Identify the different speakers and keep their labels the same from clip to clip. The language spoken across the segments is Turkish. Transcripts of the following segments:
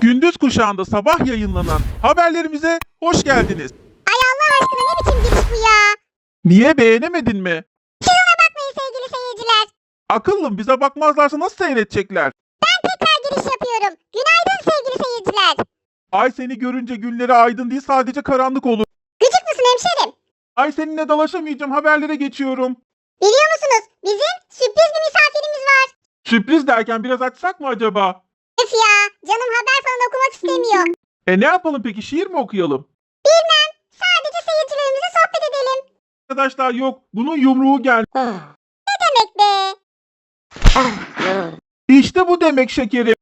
Speaker 1: Gündüz kuşağında sabah yayınlanan haberlerimize hoş geldiniz.
Speaker 2: Ay Allah aşkına ne biçim giriş bu ya?
Speaker 1: Niye beğenemedin mi?
Speaker 2: Bakmayın sevgili seyirciler.
Speaker 1: Akıllım bize bakmazlarsa nasıl seyredecekler?
Speaker 2: Tekrar giriş yapıyorum. Günaydın sevgili seyirciler.
Speaker 1: Ay seni görünce günleri aydın değil sadece karanlık olur.
Speaker 2: Gıcık mısın hemşerim?
Speaker 1: Ay seninle dalaşamayacağım haberlere geçiyorum.
Speaker 2: Biliyor musunuz bizim sürpriz bir misafirimiz var.
Speaker 1: Sürpriz derken biraz açsak mı acaba?
Speaker 2: Öf ya canım haber falan okumak istemiyor.
Speaker 1: E ne yapalım peki şiir mi okuyalım?
Speaker 2: Sadece seyircilerimize sohbet edelim.
Speaker 1: Arkadaşlar yok bunun yumruğu gel.
Speaker 2: Demek be.
Speaker 1: İşte bu demek şekerim.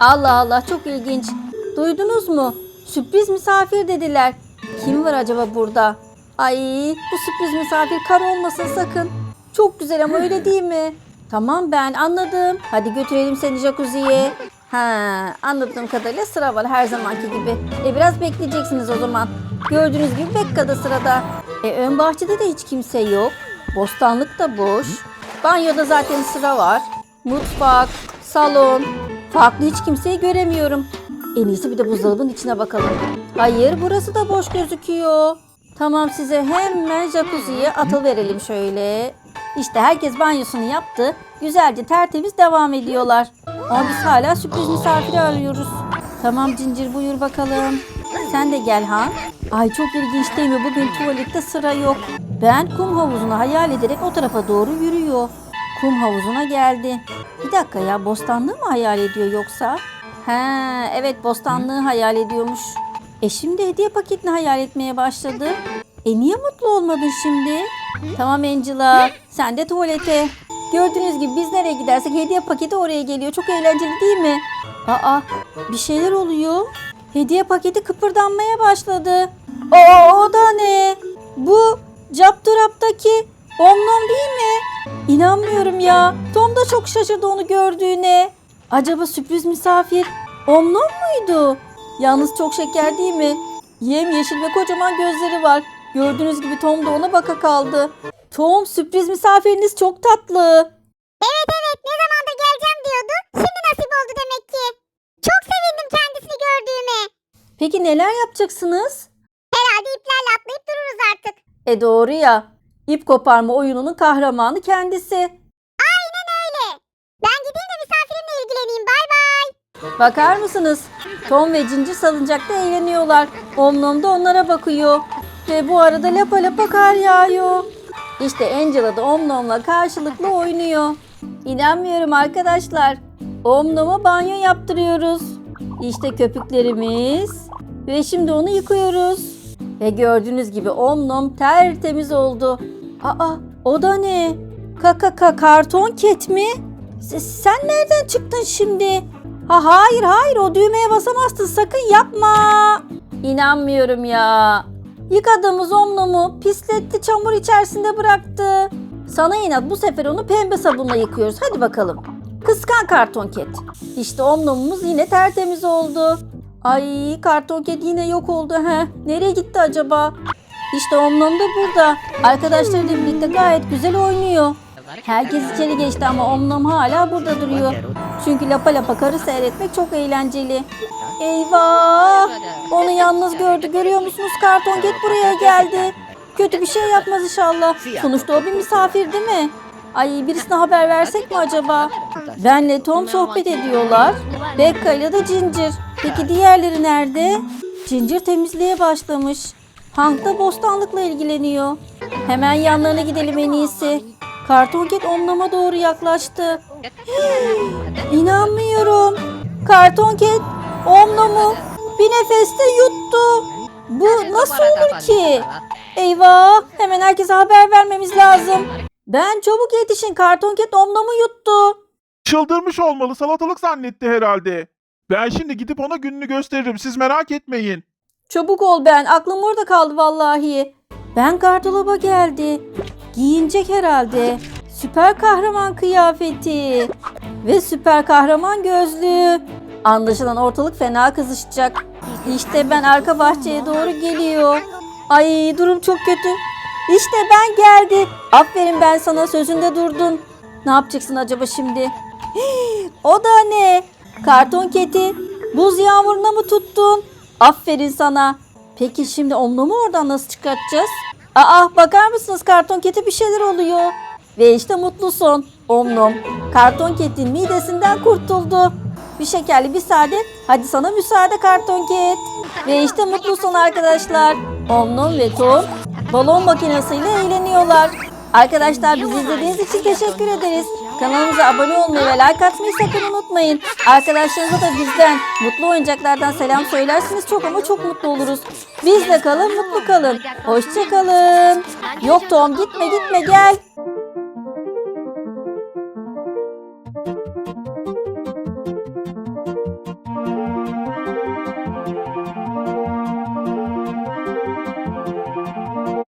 Speaker 3: Allah Allah çok ilginç. Duydunuz mu? Sürpriz misafir dediler. Kim var acaba burada? Ay bu sürpriz misafir kar olmasın sakın. Çok güzel ama öyle değil mi? Tamam ben anladım. Hadi götürelim seni jacuzziye. Ha, anladığım kadarıyla sıra var her zamanki gibi. E biraz bekleyeceksiniz o zaman. Gördüğünüz gibi Bekka'da sırada. E ön bahçede de hiç kimse yok. Bostanlık da boş. Banyoda zaten sıra var. Mutfak, salon. Farklı hiç kimseyi göremiyorum. En iyisi bir de buzdolabının içine bakalım. Hayır burası da boş gözüküyor. Tamam size hemen jacuzziye atıl verelim şöyle. İşte herkes banyosunu yaptı. Güzelce tertemiz devam ediyorlar. Ama biz hala sürpriz misafiri arıyoruz. Tamam Cincir buyur bakalım. Sen de gel Han. Ay çok ilginç değil mi? Bugün tuvalette sıra yok. Ben kum havuzunu hayal ederek o tarafa doğru yürüyor. Kum havuzuna geldi. Bir dakika ya bostanlığı mı hayal ediyor yoksa? He evet bostanlığı hayal ediyormuş. E şimdi hediye paketini hayal etmeye başladı. E niye mutlu olmadın şimdi? Tamam Angela sen de tuvalete. Gördüğünüz gibi biz nereye gidersek hediye paketi oraya geliyor. Çok eğlenceli değil mi? Aa bir şeyler oluyor. Hediye paketi kıpırdanmaya başladı. Aa o da ne? Bu Capturap'taki Omnom değil mi? İnanmıyorum ya. Tom da çok şaşırdı onu gördüğüne. Acaba sürpriz misafir Omnom muydu? Yalnız çok şeker değil mi? Yem yeşil ve kocaman gözleri var. Gördüğünüz gibi Tom da ona baka kaldı. Tom sürpriz misafiriniz çok tatlı.
Speaker 2: Evet evet ne zamandır geleceğim diyordu. Şimdi nasip oldu demek ki. Çok sevindim kendisini gördüğüme.
Speaker 3: Peki neler yapacaksınız?
Speaker 2: Herhalde iplerle atlayıp dururuz artık.
Speaker 3: E doğru ya. İp koparma oyununun kahramanı kendisi. Bakar mısınız? Tom ve Cincir salıncakta eğleniyorlar. Omnom da onlara bakıyor. Ve bu arada lapa lapa kar yağıyor. İşte Angela da Omnom'la karşılıklı oynuyor. İnanmıyorum arkadaşlar. Omnom'a banyo yaptırıyoruz. İşte köpüklerimiz. Ve şimdi onu yıkıyoruz. Ve gördüğünüz gibi Omnom tertemiz oldu. Aa o da ne? Kaka ka karton ket mi? Se- Sen nereden çıktın şimdi? Ha hayır hayır o düğmeye basamazsın sakın yapma. İnanmıyorum ya. Yıkadığımız omlumu pisletti çamur içerisinde bıraktı. Sana inat bu sefer onu pembe sabunla yıkıyoruz hadi bakalım. Kıskan karton ket. İşte omlumumuz yine tertemiz oldu. Ay karton ket yine yok oldu he. Nereye gitti acaba? İşte omlum da burada. Arkadaşlarıyla birlikte gayet güzel oynuyor. Herkes içeri geçti ama Omnom hala burada duruyor. Çünkü lapa lapa karı seyretmek çok eğlenceli. Eyvah! Onu yalnız gördü. Görüyor musunuz? Karton get buraya geldi. Kötü bir şey yapmaz inşallah. Sonuçta o bir misafir değil mi? Ay birisine haber versek mi acaba? Benle Tom sohbet ediyorlar. Becca ile de Ginger. Peki diğerleri nerede? Ginger temizliğe başlamış. Hank da bostanlıkla ilgileniyor. Hemen yanlarına gidelim en iyisi. Kartonket omlama doğru yaklaştı. İnanmıyorum. Kartonket omlamı bir nefeste yuttu. Bu nasıl olur ki? Eyvah hemen herkese haber vermemiz lazım. Ben çabuk yetişin kartonket omlamı yuttu.
Speaker 1: Çıldırmış olmalı salatalık zannetti herhalde. Ben şimdi gidip ona gününü gösteririm siz merak etmeyin.
Speaker 3: Çabuk ol ben aklım orada kaldı vallahi. Ben gardıraba geldi. Giyinecek herhalde. Süper kahraman kıyafeti. Ve süper kahraman gözlüğü. Anlaşılan ortalık fena kızışacak. İşte ben arka bahçeye doğru geliyor. Ay durum çok kötü. İşte ben geldi. Aferin ben sana sözünde durdun. Ne yapacaksın acaba şimdi? O da ne? Karton keti. Buz yağmuruna mı tuttun? Aferin sana. Peki şimdi omlumu oradan nasıl çıkartacağız? Aa bakar mısınız karton keti bir şeyler oluyor. Ve işte mutlu son. Omnum. Karton ketin midesinden kurtuldu. Bir şekerli bir sade. Hadi sana müsaade karton ket. Ve işte mutlu son arkadaşlar. Omnum ve Tom balon makinesiyle eğleniyorlar. Arkadaşlar bizi izlediğiniz için teşekkür ederiz. Kanalımıza abone olmayı ve like atmayı sakın unutmayın. Arkadaşlarınıza da bizden mutlu oyuncaklardan selam söylersiniz çok ama çok mutlu oluruz. Bizle kalın, mutlu kalın. Hoşça kalın. Yok Tom gitme gitme gel.